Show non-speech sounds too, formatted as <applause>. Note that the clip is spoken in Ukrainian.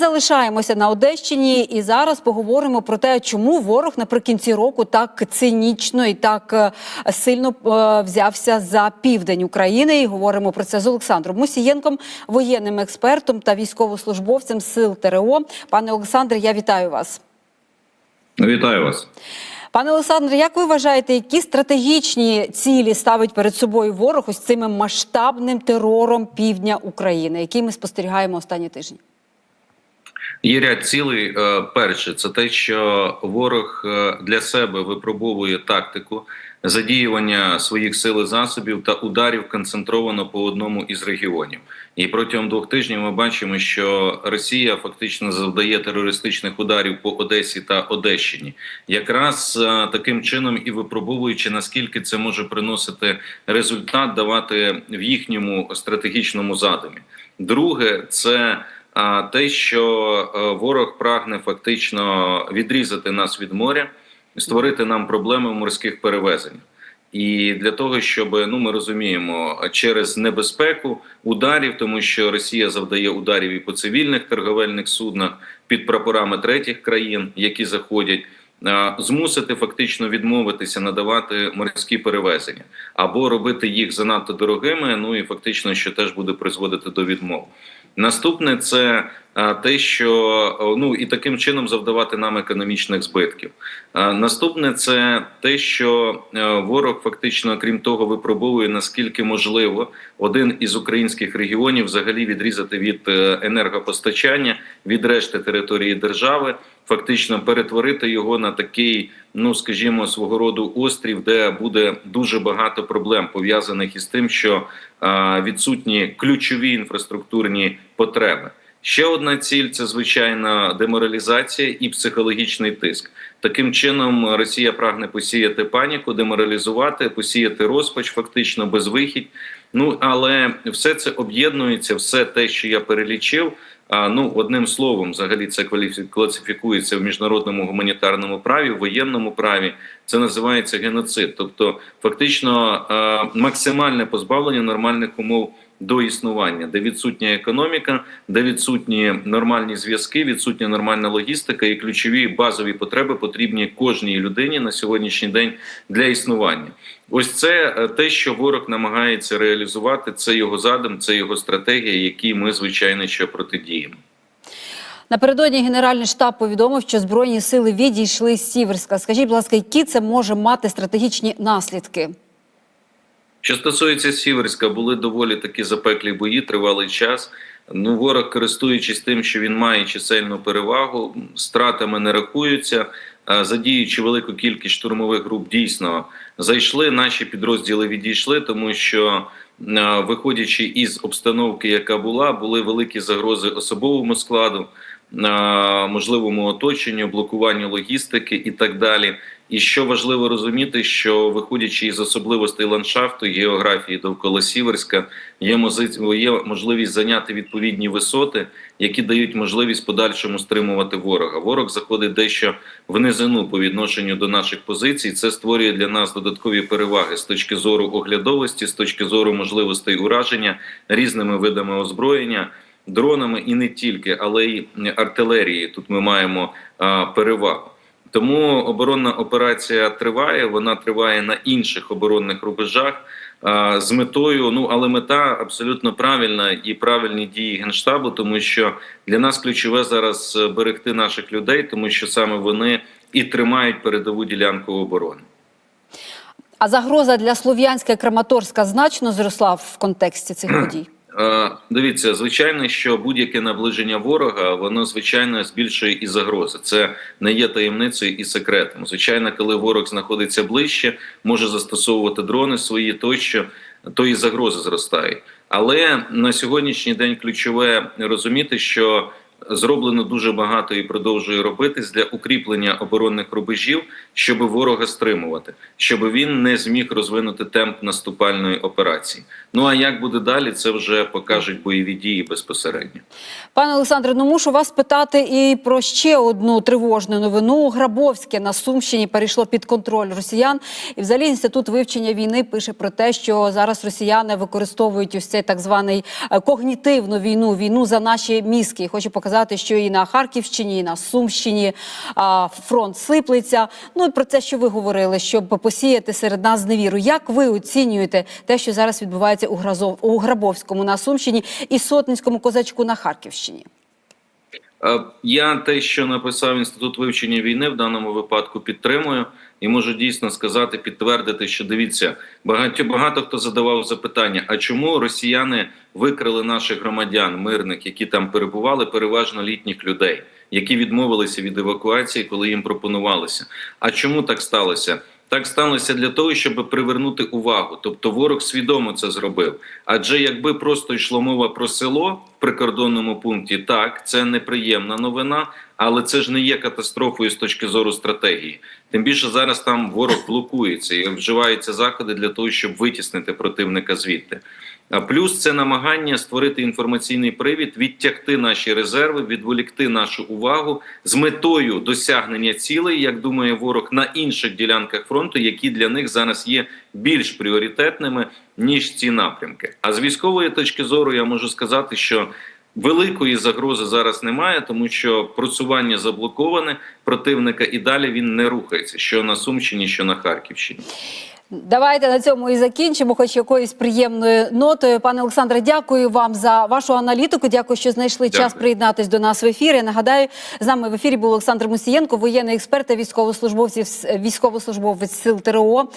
залишаємося на Одещині і зараз поговоримо про те, чому ворог наприкінці року так цинічно і так е, сильно е, взявся за південь України. І говоримо про це з Олександром Мусієнком, воєнним експертом та військовослужбовцем сил ТРО. Пане Олександре, я вітаю вас. Вітаю вас. Пане Олександре, як ви вважаєте, які стратегічні цілі ставить перед собою ворог ось цим масштабним терором півдня України, який ми спостерігаємо останні тижні? Є ряд цілей. Е, Перше, це те, що ворог е, для себе випробовує тактику задіювання своїх сил і засобів та ударів концентровано по одному із регіонів. І протягом двох тижнів ми бачимо, що Росія фактично завдає терористичних ударів по Одесі та Одещині, якраз е, таким чином і випробовуючи наскільки це може приносити результат, давати в їхньому стратегічному задумі. Друге, це а те, що е, ворог прагне фактично відрізати нас від моря, створити нам проблеми в морських перевезеннях. І для того, щоб ну ми розуміємо, через небезпеку ударів, тому що Росія завдає ударів і по цивільних торговельних суднах під прапорами третіх країн, які заходять, змусити фактично відмовитися надавати морські перевезення або робити їх занадто дорогими. Ну і фактично, що теж буде призводити до відмов. Наступне це те, що ну і таким чином завдавати нам економічних збитків. Наступне це те, що е, ворог фактично, крім того, випробовує наскільки можливо один із українських регіонів взагалі відрізати від е, енергопостачання від решти території держави, фактично перетворити його на такий, ну скажімо, свого роду острів, де буде дуже багато проблем пов'язаних із тим, що відсутні ключові інфраструктурні потреби. Ще одна ціль це звичайна деморалізація і психологічний тиск. Таким чином Росія прагне посіяти паніку, деморалізувати, посіяти розпач, фактично безвихідь. Ну але все це об'єднується, все те, що я перелічив. А ну одним словом, взагалі це класифікується в міжнародному гуманітарному праві, в воєнному праві. Це називається геноцид, тобто фактично максимальне позбавлення нормальних умов до існування, де відсутня економіка, де відсутні нормальні зв'язки, відсутня нормальна логістика і ключові базові потреби потрібні кожній людині на сьогоднішній день для існування. Ось це е, те, що ворог намагається реалізувати. Це його задум, це його стратегія, якій ми звичайно що протидіємо. Напередодні Генеральний штаб повідомив, що збройні сили відійшли з Сіверська. Скажіть, будь ласка, які це може мати стратегічні наслідки? Що стосується Сіверська, були доволі такі запеклі бої, тривалий час. Ну, ворог, користуючись тим, що він має чисельну перевагу, стратами не рахуються. Задіючи велику кількість штурмових груп, дійсно зайшли. Наші підрозділи відійшли, тому що, виходячи із обстановки, яка була, були великі загрози особовому складу, можливому оточенню, блокуванню логістики і так далі. І що важливо розуміти, що виходячи із особливостей ландшафту, географії довкола Сіверська, є можливість зайняти відповідні висоти, які дають можливість подальшому стримувати ворога. Ворог заходить дещо в низину по відношенню до наших позицій. Це створює для нас додаткові переваги з точки зору оглядовості, з точки зору можливостей ураження різними видами озброєння. Дронами і не тільки, але й артилерії. Тут ми маємо перевагу. Тому оборонна операція триває. Вона триває на інших оборонних рубежах з метою. Ну але мета абсолютно правильна і правильні дії генштабу, тому що для нас ключове зараз е, берегти наших людей, тому що саме вони і тримають передову ділянку оборони. А загроза для Слов'янська і Краматорська значно зросла в контексті цих <clears throat> подій. Дивіться, звичайно, що будь-яке наближення ворога, воно звичайно збільшує і загрози. Це не є таємницею і секретом. Звичайно, коли ворог знаходиться ближче, може застосовувати дрони свої тощо, то і загрози зростають. Але на сьогоднішній день ключове розуміти, що зроблено дуже багато і продовжує робитись для укріплення оборонних рубежів, щоб ворога стримувати, щоб він не зміг розвинути темп наступальної операції. Ну а як буде далі, це вже покажуть бойові дії безпосередньо. Пане Олександре, ну мушу вас питати і про ще одну тривожну новину. Грабовське на Сумщині перейшло під контроль росіян. І взагалі інститут вивчення війни пише про те, що зараз росіяни використовують ось цей так званий е, когнітивну війну, війну за наші мізки. Хочу показати сказати, що і на Харківщині, і на Сумщині а, фронт сиплеться. Ну і про те, що ви говорили, щоб посіяти серед нас зневіру. Як ви оцінюєте те, що зараз відбувається у Гразов у Грабовському на Сумщині і Сотницькому козачку на Харківщині? Е, Я те, що написав інститут вивчення війни, в даному випадку підтримую і можу дійсно сказати, підтвердити, що дивіться, багато багато хто задавав запитання: а чому росіяни викрили наших громадян, мирних, які там перебували, переважно літніх людей, які відмовилися від евакуації, коли їм пропонувалося. А чому так сталося? Так сталося для того, щоб привернути увагу. Тобто ворог свідомо це зробив. Адже якби просто йшло мова про село в прикордонному пункті, так це неприємна новина, але це ж не є катастрофою з точки зору стратегії. Тим більше зараз там ворог блокується і вживаються заходи для того, щоб витіснити противника звідти. А плюс це намагання створити інформаційний привід, відтягти наші резерви, відволікти нашу увагу з метою досягнення цілей, як думає ворог, на інших ділянках фронту, які для них зараз є більш пріоритетними ніж ці напрямки. А з військової точки зору я можу сказати, що великої загрози зараз немає, тому що просування заблоковане противника і далі він не рухається, що на Сумщині, що на Харківщині. Давайте на цьому і закінчимо, хоч якоюсь приємною нотою. Пане Олександре, дякую вам за вашу аналітику. Дякую, що знайшли Дякую. час приєднатись до нас в ефірі. Нагадаю, з нами в ефірі був Олександр Мусієнко, воєнний експерт та військовослужбовців військовослужбовець сил ТРО.